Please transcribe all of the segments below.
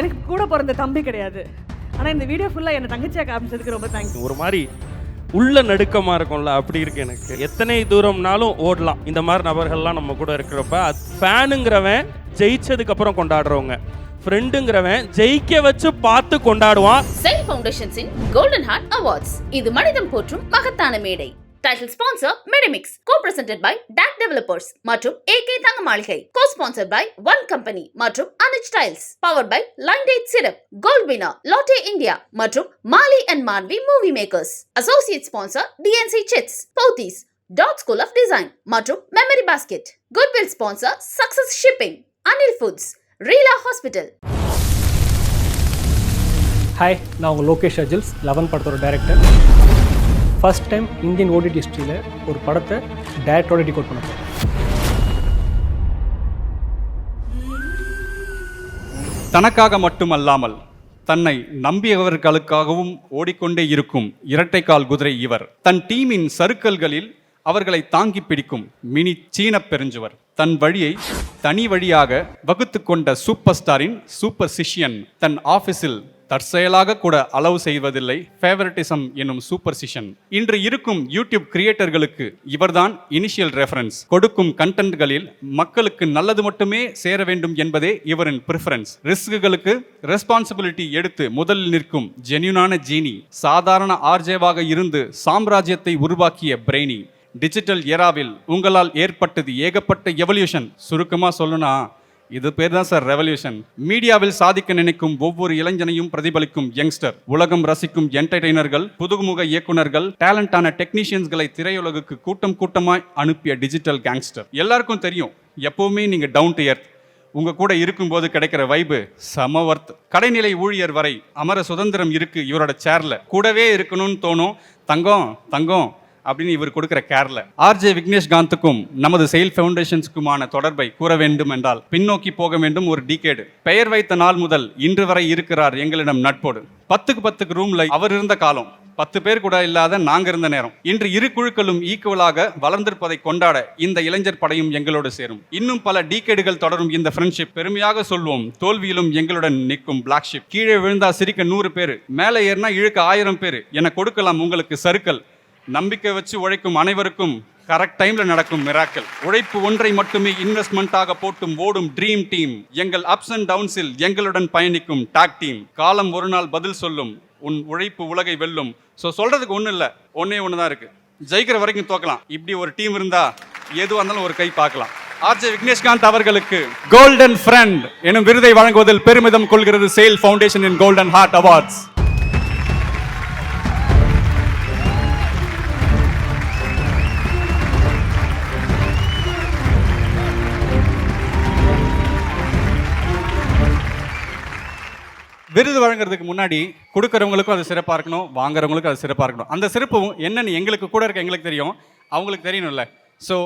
எனக்கு கூட பிறந்த தம்பி கிடையாது. ஆனால் இந்த வீடியோ ஃபுல்லாக என்னை தங்கச்சியாக காமிச்சதுக்கு ரொம்ப தேங்க்ஸ் ஒரு மாதிரி உள்ள நடுக்கமாக இருக்கும்ல அப்படி இருக்கு எனக்கு. எத்தனை தூரம்னாலும் ஓடலாம். இந்த மாதிரி நபர்கள்லாம் நம்ம கூட இருக்கிறப்ப ஃபேனுங்கிறவன் ஜெயிச்சதுக்கு அப்புறம் கொண்டாடுறவங்க. ஃப்ரெண்டுங்கிறவன் ஜெயிக்க வச்சு பார்த்து கொண்டாடுவான். செல் ஃபவுண்டேஷன்ஸின் கோல்டன் ஹார்ட் அவார்ட்ஸ் இது மனிதம் போற்றும் மகத்தான மேடை. Title sponsor Medimix co presented by tag developers மற்றும் AK Thanga Maligai co sponsor by one company மற்றும் cornish tiles power by line date syrup gold winner latte India மற்றும் Mali and Manvi movie makers associate sponsor DNC chits பௌத்தீஸ் dot school of design மற்றும் memory basket goodwill sponsor success shipping Anil foods Rela hospital hi நான் உங்கள் Lokesh Ajls eleven படத்தோட director first time Indian OTT ஹிஸ்ட்ரியில் ஒரு படத்தை டேரக்டரோட decode பண்ண போகிறேன் தனக்காக மட்டுமல்லாமல் தன்னை நம்பியவர்களுக்காகவும் ஓடிக்கொண்டே இருக்கும் இரட்டைக்கால் குதிரை இவர். தன் டீமின் சறுக்கல்களில் அவர்களை தாங்கி பிடிக்கும் மினி சீன பெருஞ்சுவர். தன் வழியை தனி வழியாக வகுத்து கொண்ட சூப்பர் ஸ்டாரின் சூப்பர் சிஷியன் தன் ஆபீஸில் தற்செயலாக கூட அளவு செய்வதில்லை. ஃபேவரட்டிசம் என்னும் சூப்பர்சிஷன் இன்று இருக்கும் யூடியூப் கிரியேட்டர்களுக்கு இவர்தான் இனிஷியல் ரெஃபரன்ஸ் கொடுக்கும் கண்டென்ட்களில் மக்களுக்கு நல்லது மட்டுமே சேர வேண்டும் என்பதே இவரின் ப்ரிஃபரன்ஸ் ரிஸ்க்குகளுக்கு ரெஸ்பான்சிபிலிட்டி எடுத்து முதலில் நிற்கும் ஜென்யூனான ஜீனி சாதாரண ஆர்ஜேவாக இருந்து சாம்ராஜ்யத்தை உருவாக்கிய பிரெய்னி டிஜிட்டல் எராவில் உங்களால் ஏற்பட்டது ஏகப்பட்ட எவல்யூஷன் சுருக்கமாக சொல்லுனா இது பேர் தான் சார் ரெவல்யூஷன். மீடியாவில் சாதிக்க நினைக்கும் ஒவ்வொரு இளைஞனையும் பிரதிபலிக்கும் யங்ஸ்டர். உலகம் ரசிக்கும் என்டர்டைனர்கள் புதுமுக இயக்குனர்கள் டேலண்டான டெக்னீஷியன்ஸ்களை திரையுலகுக்கு கூட்டம் கூட்டமாய் அனுப்பிய டிஜிட்டல் கேங்ஸ்டர். எல்லாருக்கும் தெரியும் எப்பவுமே நீங்க டவுன் டு எர்த். உங்க கூட இருக்கும்போது கிடைக்கிற வைபு சமவர்த் கடைநிலை ஊழியர் வரை அமர சுதந்திரம் இருக்கு இவரோட சேர்ல கூடவே இருக்கணும்னு தோணும் தங்கம் தங்கம். அப்படின்னு இவர் கொடுக்கிற கேர்ல. ஆர்ஜே விக்னேஷ்காந்துக்கும் நமது செயல் ஃபவுண்டேஷன்ஸுக்குமான தொடர்பை கூற வேண்டும் என்றால் பின்னோக்கி போக வேண்டும் ஒரு டிகேடு. பெயர் வைத்த நாள் முதல் இன்று வரை இருக்கிறார் எங்களிடம் நட்போடு. பத்துக்கு பத்துக்கு ரூம்ல அவர் இருந்த காலம். பத்து பேர் கூட இல்லாத நாங்க இருந்த நேரம். இன்று இரு குழுக்களும் ஈக்குவலாக வளர்ந்திருப்பதை கொண்டாட இந்த இளைஞர் படையும் எங்களோடு சேரும். இன்னும் பல டீகேடுகள் தொடரும் இந்த ஃப்ரெண்ட்ஷிப் பெருமையாக சொல்வோம். தோல்வியிலும் எங்களுடன் நிற்கும் பிளாக் ஷிப் கீழே விழுந்தா சிரிக்க நூறு பேர் மேலே ஏறினா இழுக்க ஆயிரம் பேர் என கொடுக்கலாம் உங்களுக்கு சருக்கள் நம்பிக்கை வச்சு உழைக்கும் அனைவருக்கும் கரெக்ட் டைம்ல நடக்கும் மிராக்கள் உழைப்பு ஒன்றை மட்டுமே இன்வெஸ்ட்மெண்ட்டாக போட்டும் ஓடும் ட்ரீம் டீம் எங்கள் அப்ஸ் அண்ட் டவுன்ஸில் எங்களுடன் பயணிக்கும் டாக் டீம் காலம் ஒரு நாள் பதில் சொல்லும் உன் உழைப்பு உலகை வெல்லும். ஸோ சொல்றதுக்கு ஒன்றும் இல்லை. ஒன்னே ஒன்று தான் இருக்கு. ஜெயிக்கிற வரைக்கும் தோக்கலாம். இப்படி ஒரு டீம் இருந்தா எதுவாக இருந்தாலும் ஒரு கை பார்க்கலாம். ஆர்ஜே விக்னேஷ்காந்த் அவர்களுக்கு கோல்டன் ஃப்ரெண்ட் எனும் விருதை வழங்குவதில் பெருமிதம் கொள்கிறது சேல் ஃபவுண்டேஷனின் கோல்டன் ஹார்ட் அவார்ட்ஸ் விருது வழங்குறதுக்கு முன்னாடி கொடுக்குறவங்களுக்கும் அது சிறப்பாக இருக்கணும் வாங்குறவங்களுக்கும் அது சிறப்பாக இருக்கணும். அந்த சிறப்பு என்னென்னு எங்களுக்கு கூட இருக்க எங்களுக்கு தெரியும். அவங்களுக்கு தெரியணும்ல. ஸோ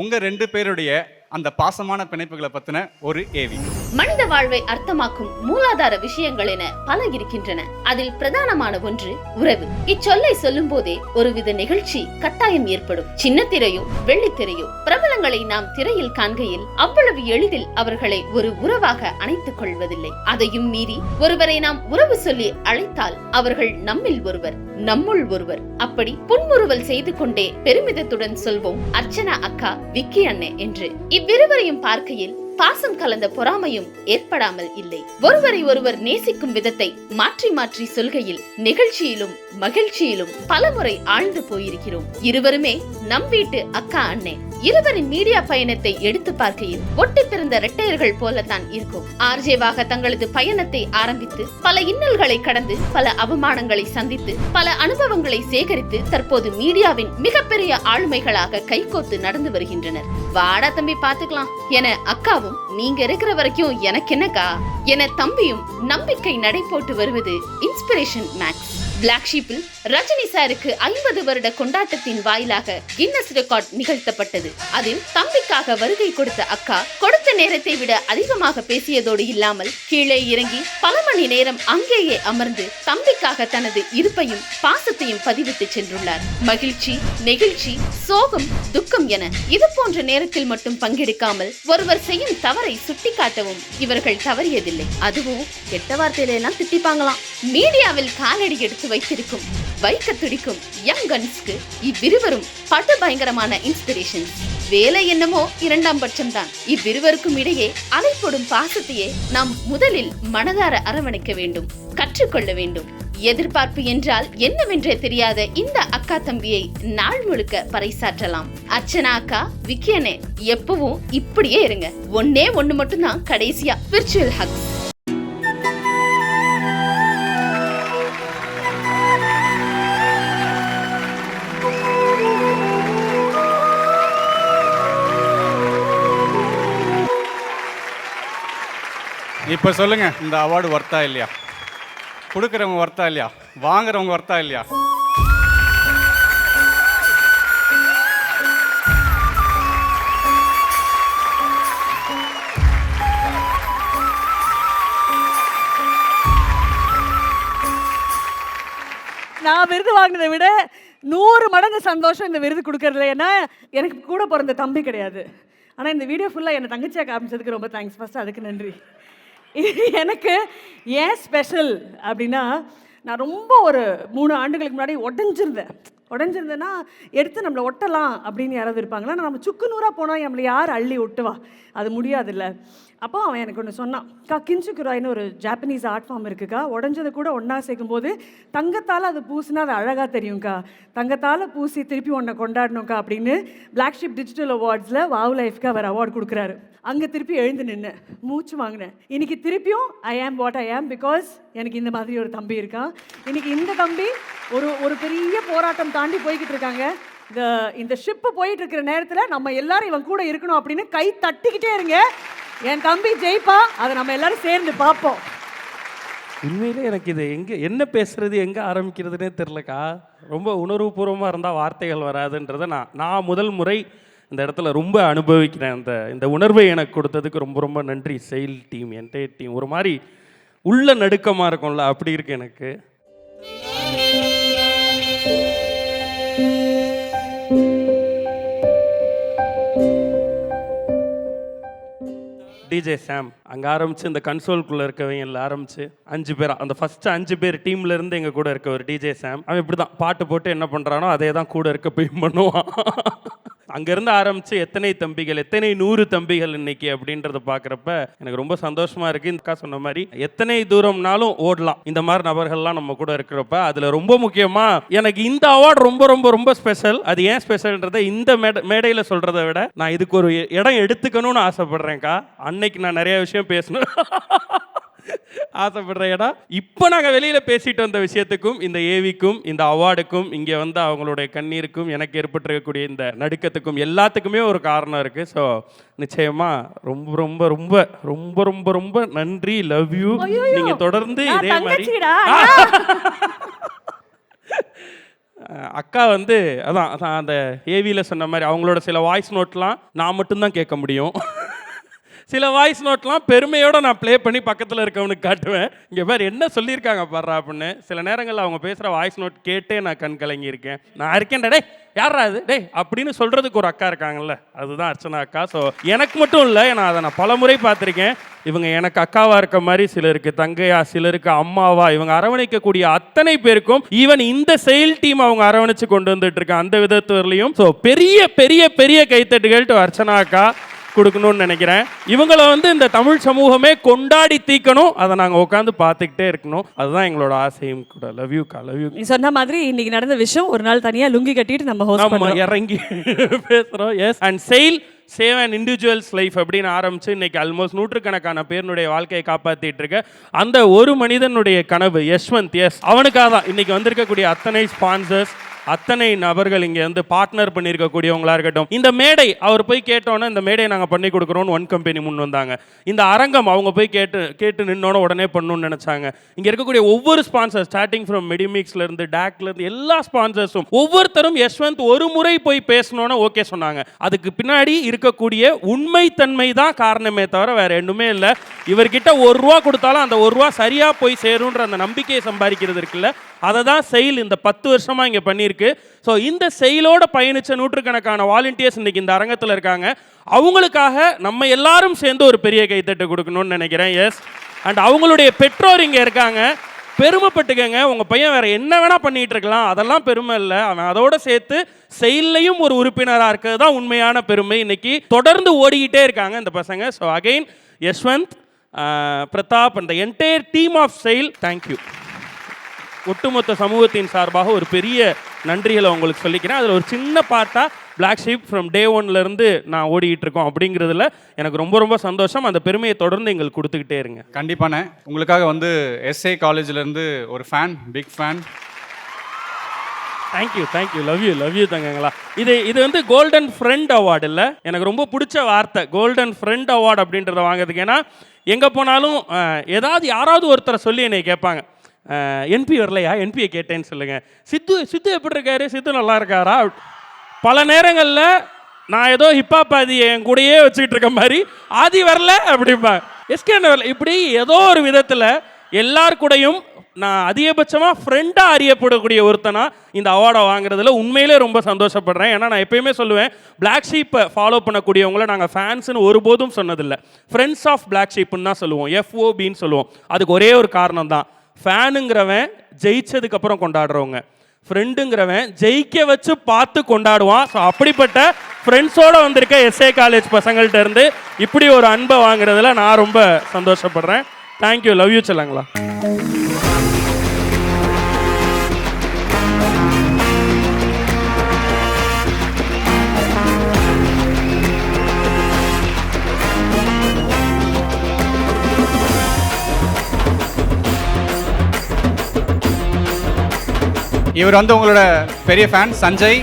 உங்கள் ரெண்டு பேருடைய அந்த பாசமான பிணைப்புகளை பற்றின ஒரு ஏவி மனித வாழ்வை அர்த்தமாக்கும் மூலாதார விஷயங்கள் என பல இருக்கின்றன. அதில் பிரதானமான ஒன்று உறவு. இச்சொல்லை சொல்லும் போதே ஒருவித நிகழ்ச்சி கட்டாயம் ஏற்படும். சின்ன திரையோ வெள்ளித்திரையோ பிரபலங்களை நாம் திரையில் காண்கையில் அவ்வளவு எளிதில் அவர்களை ஒரு உறவாக அணைத்துக் கொள்வதில்லை. அதையும் மீறி ஒருவரை நாம் உறவு சொல்லி அழைத்தால் அவர்கள் நம்மில் ஒருவர் நம்முள் ஒருவர். அப்படி புன்முறுவல் செய்து கொண்டே பெருமிதத்துடன் சொல்வோம் அர்ச்சனா அக்கா விக்கி அண்ணே என்று. இவ்விருவரையும் பார்க்கையில் பாசம் கலந்த பொறாமையும் ஏற்படாமல் இல்லை. ஒருவரை ஒருவர் நேசிக்கும் விதத்தை மாற்றி மாற்றி சொல்கையில் நிகழ்ச்சியிலும் மகிழ்ச்சியிலும் பலமுறை ஆழ்ந்து போயிருக்கிறோம். இருவருமே நம் வீட்டு அக்கா அண்ணே. இருவரின் மீடியா பயணத்தை எடுத்து பார்க்கையில் ஒட்டி பிறந்த இரட்டையர்கள் போலத்தான் இருக்கும். ஆர்ஜேவாக தங்களது பயணத்தை ஆரம்பித்து பல இன்னல்களை கடந்து பல அவமானங்களை சந்தித்து பல அனுபவங்களை சேகரித்து தற்போது மீடியாவின் மிகப்பெரிய ஆளுமைகளாக கைகோத்து நடந்து வருகின்றனர். வாடா தம்பி பாத்துக்கலாம் என அக்காவும் நீங்க இருக்கிற வரைக்கும் எனக்கு என்னக்கா என தம்பியும் நம்பிக்கை நடை போட்டு வருவது இன்ஸ்பிரேஷன் மேக்ஸ். பிளாக் ஷீப்பில் ரஜினி சாருக்கு ஐம்பது வருட கொண்டாட்டத்தின் வாயிலாக கின்னஸ் ரெக்கார்ட் நிகழ்த்தப்பட்டது. அதில் தம்பிக்காக வருகை கொடுத்த அக்கா கொடுத்த நேரத்தை விட அதிகமாக பேசியதோடு இல்லாமல் கீழே இறங்கி பல மணி நேரம் அங்கேயே அமர்ந்து தம்பிக்காக தனது இருப்பையும் பாசத்தையும் பதிவிட்டு சென்றுள்ளார். மகிழ்ச்சி நெகிழ்ச்சி சோகம் துக்கம் என இது போன்ற நேரத்தில் மட்டும் பங்கெடுக்காமல் ஒருவர் செய்யும் தவறை சுட்டிக்காட்டவும் இவர்கள் தவறியதில்லை. அதுவும் கெட்ட வார்த்தையில எல்லாம் திட்டிப்பாங்களாம். மீடியாவில் காலடி எடுத்து வைத்திருக்கும் வைக்க துடிக்கும் யங் கன்ஸ்க்கு இவ்விருவரும் படு பயங்கரமான இன்ஸ்பிரேஷன் வேலை என்னமோ இரண்டாம் பட்சம்தான். இவ்விருவருக்கும் இடையே அலைப்படும் பாசத்தையே நாம் முதலில் மனதார அரவணைக்க வேண்டும் கற்றுக்கொள்ள வேண்டும். எதிர்பார்ப்பு என்றால் என்னவென்றே தெரியாத இந்த அக்கா தம்பியை நாள் முழுக்க பறைசாற்றலாம். அர்ச்சனா அக்கா விக்கியனே எப்பவும் இப்படியே இருங்க. ஒன்னே ஒண்ணு மட்டும்தான் கடைசியா விர்ச்சுவல் ஹக்ஸ் இப்போ சொல்லுங்க இந்த அவார்டு ஒர்த்தா இல்லையா? கொடுக்குறவங்க ஒர்த்தா இல்லையா? வாங்குறவங்க ஒர்த்தா இல்லையா? நான் விருது வாங்கினதை விட நூறு மடங்கு சந்தோஷம் இந்த விருது கொடுக்கறதுல. ஏன்னா எனக்கு கூட பிறந்த தம்பி கிடையாது. ஆனால் இந்த வீடியோ ஃபுல்லாக என்னை தங்கச்சியாக காமிச்சதுக்கு ரொம்ப தேங்க்ஸ் ஃபஸ்ட்டு அதுக்கு நன்றி. எனக்கு ஏன் ஸ்பெஷல் அப்படின்னா நான் ரொம்ப ஒரு மூணு ஆண்டுகளுக்கு முன்னாடி உடஞ்சிருந்தேன். உடஞ்சிருந்தேன்னா எடுத்து நம்மளை ஒட்டலாம் அப்படின்னு யாராவது இருப்பாங்களா? நம்ம சுக்கு நூறாக போனால் நம்மளை யார் அள்ளி ஒட்டுவா? அது முடியாதுல்ல. அப்போ அவன் எனக்கு ஒன்று சொன்னான். கா கிஞ்சுக்குராய்னு ஒரு ஜாப்பனீஸ் ஆர்ட் ஃபார்ம் இருக்குக்கா. உடஞ்சதை கூட ஒன்றா சேர்க்கும்போது தங்கத்தால் அது பூசினா அது அழகாக தெரியும்க்கா. தங்கத்தால் பூசி திருப்பி உன்னை கொண்டாடணும்க்கா அப்படின்னு பிளாக் ஷிப் டிஜிட்டல் அவார்ட்ஸில் வாவ் லைஃப்க்கு அவர் அவார்ட் கொடுக்குறாரு. அங்கே திருப்பி எழுந்து நின்று மூச்சு வாங்கினேன். இன்றைக்கி திருப்பியும் ஐ ஆம் வாட் ஐ ஆம் பிகாஸ் எனக்கு இந்த மாதிரி ஒரு தம்பி இருக்கான். இன்னைக்கு இந்த தம்பி ஒரு ஒரு பெரிய போராட்டம் தாண்டி போய்கிட்டு இருக்காங்க. இந்த இந்த ஷிப்பு போயிட்டு இருக்கிற நேரத்தில் நம்ம எல்லாரும் இவன் கூட இருக்கணும் அப்படின்னு கை தட்டிக்கிட்டே இருங்க. என் தம்பி ஜெயிப்பா அதை நம்ம எல்லாரும் சேர்ந்து பார்ப்போம். உண்மையிலே எனக்கு இது எங்கே என்ன பேசுறது எங்கே ஆரம்பிக்கிறதுனே தெரிலக்கா ரொம்ப உணர்வுபூர்வமாக இருந்தால் வார்த்தைகள் வராதுன்றதை நான் நான் முதல் முறை இந்த இடத்துல ரொம்ப அனுபவிக்கிறேன். அந்த இந்த உணர்வை எனக்கு கொடுத்ததுக்கு ரொம்ப ரொம்ப நன்றி. செயல் டீம் என்டையர் டீம் ஒரு மாதிரி உள்ள நடுக்கமாக இருக்கும்ல அப்படி இருக்கு எனக்கு. டிஜே சாம் அங்கே ஆரம்பித்து இந்த கன்சோல்குள்ளே இருக்கவங்க ஆரம்பித்து அஞ்சு பேர் அந்த ஃபஸ்ட்டு அஞ்சு பேர் டீம்லேருந்து எங்கள் கூட இருக்க ஒரு டிஜே சாம் அவன் இப்படி தான் பாட்டு போட்டு என்ன பண்ணுறானோ அதே தான் கூட இருக்க போய் பண்ணுவான். அங்கேருந்து ஆரம்பித்து எத்தனை தம்பிகள் எத்தனை நூறு தம்பிகள் இன்னைக்கு அப்படின்றத பார்க்குறப்ப எனக்கு ரொம்ப சந்தோஷமாக இருக்குது இந்த அக்கா சொன்ன மாதிரி எத்தனை தூரம்னாலும் ஓடலாம். இந்த மாதிரி நபர்கள்லாம் நம்ம கூட இருக்கிறப்ப அதில் ரொம்ப முக்கியமாக எனக்கு இந்த அவார்டு ரொம்ப ரொம்ப ரொம்ப ஸ்பெஷல் அது ஏன் ஸ்பெஷல்ன்றதை இந்த மேடை மேடையில் சொல்கிறத விட நான் இதுக்கு ஒரு இடம் எடுத்துக்கணும்னு ஆசைப்படுறேன்க்கா. அன்னைக்கு நான் நிறைய விஷயம் பேசணும். ஆசைப்படுற இடம் இப்போ நாங்கள் வெளியில் பேசிட்டு வந்த விஷயத்துக்கும் இந்த ஏவிக்கும் இந்த அவார்டுக்கும் இங்கே வந்து அவங்களுடைய கண்ணீருக்கும் எனக்கு ஏற்பட்டிருக்கக்கூடிய இந்த நடுக்கத்துக்கும் எல்லாத்துக்குமே ஒரு காரணம் இருக்குது ஸோ நிச்சயமாக ரொம்ப ரொம்ப ரொம்ப ரொம்ப ரொம்ப ரொம்ப நன்றி. லவ் யூ நீங்கள் தொடர்ந்து இதே மாதிரி அக்கா வந்து அதான் அதான் அந்த ஏவியில் சொன்ன மாதிரி அவங்களோட சில வாய்ஸ் நோட்லாம் நான் மட்டும்தான் கேட்க முடியும். சில வாய்ஸ் நோட்லாம் பெருமையோட நான் ப்ளே பண்ணி பக்கத்தில் இருக்கவனுக்கு காட்டுவேன். இங்கே பேர் என்ன சொல்லியிருக்காங்க பாடுறா அப்படின்னு. சில நேரங்களில் அவங்க பேசுகிற வாய்ஸ் நோட் கேட்டே நான் கண் கலங்கியிருக்கேன். நான் இருக்கேன்டா டே யாரா அது டே அப்படின்னு சொல்கிறதுக்கு ஒரு அக்கா இருக்காங்கல்ல அதுதான் அர்ச்சனா அக்கா. ஸோ எனக்கு மட்டும் இல்லை நான் அதை நான் பல முறை பார்த்துருக்கேன். இவங்க எனக்கு அக்காவாக இருக்க மாதிரி சிலருக்கு தங்கையா சிலருக்கு அம்மாவா இவங்க அரவணைக்கக்கூடிய அத்தனை பேருக்கும் ஈவன் இந்த செயல் டீம் அவங்க அரவணைச்சு கொண்டு வந்துட்டு இருக்க அந்த விதத்துலையும். ஸோ பெரிய பெரிய பெரிய கைத்தட்டுகள் டு அர்ச்சனா அக்கா. கொடுக்கணும்னு நினைக்கிறேன். இவங்கள வந்து இந்த தமிழ் சமூகமே கொண்டாடி தீக்கணும். அதை நாங்கள் உட்காந்து பார்த்துக்கிட்டே இருக்கணும். அதுதான் எங்களோட ஆசையும் கூட. லவ் யூக்கா லவ் யூ நீ சொன்ன மாதிரி இன்னைக்கு நடந்த விஷயம் ஒரு நாள் தனியா லுங்கி கட்டிட்டு நம்ம இறங்கி பேசுகிறோம் yes and Seyal save and individuals life அப்படின்னு ஆரம்பித்து இன்னைக்கு ஆல்மோஸ்ட் நூற்றுக்கணக்கான பேருனுடைய வாழ்க்கையை காப்பாற்றிட்டு இருக்க. அந்த ஒரு மனிதனுடைய கனவு யஷ்வந்த் எஸ் அவனுக்காக தான் இன்றைக்கி வந்திருக்கக்கூடிய அத்தனை ஸ்பான்சர்ஸ் அத்தனை நபர்கள் இங்கே வந்து பார்ட்னர் பண்ணியிருக்கக்கூடியவங்களா இருக்கட்டும். இந்த மேடை அவர் போய் கேட்டோன்னே இந்த மேடையை நாங்கள் பண்ணி கொடுக்குறோன்னு ஒன் கம்பெனி முன் வந்தாங்க. இந்த அரங்கம் அவங்க போய் கேட்டு கேட்டு நின்னோன்னு உடனே பண்ணணும்னு நினச்சாங்க. இங்கே இருக்கக்கூடிய ஒவ்வொரு ஸ்பான்சர் ஸ்டார்டிங் ஃப்ரம் மெடிமிக்ஸ்லேருந்து டேக்லேருந்து எல்லா ஸ்பான்சர்ஸும் ஒவ்வொருத்தரும் யஷ்வந்த் ஒரு முறை போய் பேசணுன்னு ஓகே சொன்னாங்க. அதுக்கு பின்னாடி இருக்கக்கூடிய உண்மைத்தன்மை தான் காரணமே தவிர வேற ஒன்றுமே இல்லை. இவர்கிட்ட ஒரு ரூபா கொடுத்தாலும் அந்த ஒரு ரூபா சரியாக போய் சேருன்ற அந்த நம்பிக்கையை சம்பாதிக்கிறது இருக்குல்ல. அதை தான் செயல் இந்த பத்து வருஷமாக இங்கே பண்ணியிருக்கு. ஸோ இந்த செயலோட பயணித்த நூற்றுக்கணக்கான வாலண்டியர்ஸ் இன்னைக்கு இந்த அரங்கத்தில் இருக்காங்க. அவங்களுக்காக நம்ம எல்லாரும் சேர்ந்து ஒரு பெரிய கைத்தட்டு கொடுக்கணும்னு நினைக்கிறேன். எஸ் அண்ட் அவங்களுடைய பெற்றோர் இங்கே இருக்காங்க. பெருமைப்பட்டுக்கங்க. உங்கள் பையன் வேறு என்ன வேணால் பண்ணிகிட்டு இருக்கலாம். அதெல்லாம் பெருமை இல்லை. அவன் அதோடு சேர்த்து செயல்லையும் ஒரு உறுப்பினராக இருக்கிறது தான் உண்மையான பெருமை. இன்றைக்கி தொடர்ந்து ஓடிக்கிட்டே இருக்காங்க இந்த பசங்க. ஸோ அகைன் யஷ்வந்த் பிரதாப் அந்த entire team of Seyal thank you ஒட்டுமொத்த சமூகத்தின் சார்பாக ஒரு பெரிய நன்றிகளை உங்களுக்கு சொல்லிக்கிறேன். அதில் ஒரு சின்ன பார்ட்டாக பிளாக் ஷீப் ஃப்ரம் டே ஒன்லேருந்து நான் ஓடிக்கிட்டு இருக்கோம் அப்படிங்கிறதுல எனக்கு ரொம்ப ரொம்ப சந்தோஷம். அந்த பெருமையை தொடர்ந்து எங்களுக்கு கொடுத்துக்கிட்டே இருங்க. கண்டிப்பாண்ணே. உங்களுக்காக வந்து எஸ்ஏ காலேஜ்லேருந்து ஒரு fan big fan thank you thank you love you love you தங்கங்களா. இது இது வந்து கோல்டன் ஃப்ரெண்ட் அவார்டு இல்லை. எனக்கு ரொம்ப பிடிச்ச வார்த்தை கோல்டன் ஃப்ரெண்ட் அவார்டு அப்படின்றத வாங்குறதுக்கு. ஏன்னா எங்கே போனாலும் ஏதாவது யாராவது ஒருத்தரை சொல்லி என்னை கேட்பாங்க. என்பி வரலையா? என்பியை கேட்டேன்னு சொல்லுங்க. சித்து சித்து எப்படி இருக்காரு? சித்து நல்லா இருக்காரா? பல நேரங்களில் நான் ஏதோ ஹிப்பாப் ஆதி என் கூடயே வச்சுக்கிட்டு இருக்க மாதிரி ஆதி வரல அப்படிம்பா. எஸ்கேன் வரல. இப்படி ஏதோ ஒரு விதத்தில் எல்லார் கூடயும் நான் அதிகபட்சமாக ஃப்ரெண்டாக அறியப்படக்கூடிய ஒருத்தனா இந்த அவார்டை வாங்குறதுல உண்மையிலே ரொம்ப சந்தோஷப்படுறேன். ஏன்னா நான் எப்பயுமே சொல்லுவேன் பிளாக் ஷீப்பை ஃபாலோ பண்ணக்கூடியவங்கள நாங்கள் ஃபேன்ஸ்னு ஒருபோதும் சொன்னதில்லை. ஃப்ரெண்ட்ஸ் ஆஃப் பிளாக் ஷீப்புன்னு தான் சொல்லுவோம். எஃப்ஓபின்னு சொல்லுவோம். அதுக்கு ஒரே ஒரு காரணம் தான் ஃபேனுங்கிறவன் ஜெயிச்சதுக்கப்புறம் கொண்டாடுறவங்க. ஃப்ரெண்டுங்கிறவன் ஜெயிக்க வச்சு பார்த்து கொண்டாடுவான். ஸோ அப்படிப்பட்ட ஃப்ரெண்ட்ஸோடு வந்திருக்க எஸ்ஏ காலேஜ் பசங்கள்ட்ட இருந்து இப்படி ஒரு அன்பை வாங்குறதுல நான் ரொம்ப சந்தோஷப்படுறேன். தேங்க்யூ லவ் யூ சொல்லுங்களா? இவர் வந்து உங்களோட பெரிய ஃபேன் சஞ்சய்.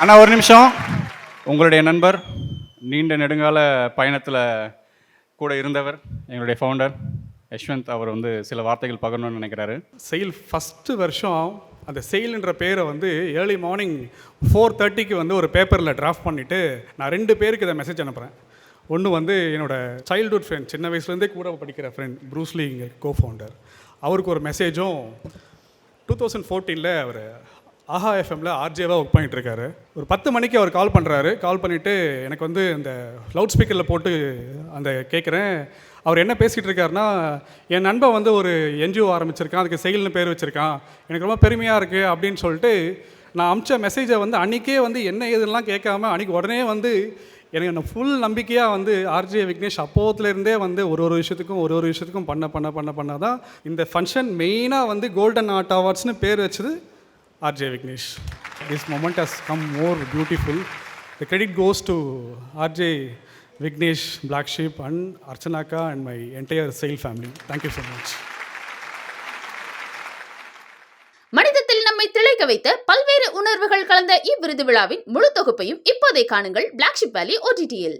அண்ணா ஒரு நிமிஷம். உங்களுடைய நண்பர் நீண்ட நெடுங்கால பயணத்தில் கூட இருந்தவர் எங்களுடைய ஃபவுண்டர் யஷ்வந்த் அவர் வந்து சில வார்த்தைகள் பகிரணும்னு நினைக்கிறாரு. செயல் ஃபஸ்ட்டு வருஷம் அந்த செயல்ன்ற பேரை வந்து ஏர்லி மார்னிங் ஃபோர் தேர்ட்டிக்கு வந்து ஒரு பேப்பரில் டிராஃப்ட் பண்ணிவிட்டு நான் ரெண்டு பேருக்கு இதை மெசேஜ் அனுப்புகிறேன் ஒன்று வந்து என்னோட சைல்ட்ஹுட் ஃப்ரெண்ட் சின்ன வயசுலேருந்தே கூட படிக்கிற ஃப்ரெண்ட் ப்ரூஸ்லி இங்கே கோ ஃபவுண்டர் அவருக்கு ஒரு மெசேஜும் டூ தௌசண்ட் ஃபோர்டீனில் அவர் ஆஹா எஃப்எம்ல ஆர்ஜேவாக ஒர்க் பண்ணிகிட்டு இருக்காரு ஒரு பத்து மணிக்கு அவர் கால் பண்ணுறாரு கால் பண்ணிவிட்டு எனக்கு வந்து இந்த லவுட் ஸ்பீக்கரில் போட்டு அந்த கேட்குறேன் அவர் என்ன பேசிகிட்டு இருக்காருன்னா என் நண்பன் வந்து ஒரு என்ஜிஓ ஆரம்பிச்சிருக்கான். அதுக்கு செயல்னு பேர் வச்சுருக்கான். எனக்கு ரொம்ப பெருமையாக இருக்குது அப்படின்னு சொல்லிட்டு நான் அமிச்ச மெசேஜை வந்து அன்றைக்கே வந்து என்ன ஏதுலாம் கேட்காம அன்றைக்கி உடனே வந்து எனக்கு அந்த ஃபுல் நம்பிக்கையாக வந்து ஆர்ஜே விக்னேஷ் அப்போதுலேருந்தே வந்து ஒரு ஒரு விஷயத்துக்கும் ஒரு ஒரு விஷயத்துக்கும் பண்ண பண்ண பண்ண பண்ண தான் இந்த ஃபங்க்ஷன் மெயினாக வந்து கோல்டன் ஆர்ட் அவார்ட்ஸ்னு பேர் வச்சது RJ Vignesh this moment has come more beautiful the credit goes to RJ Vignesh black sheep and அர்ச்சனாக்கா and my entire Seyal family thank you so much வைத்த பல்வேறு உணர்வுகள் கலந்த இவ்விருது விழாவின் முழு தொகுப்பையும் இப்போதை காணுங்கள் பிளாக்ஷிப் வேலி ஓடிடியில்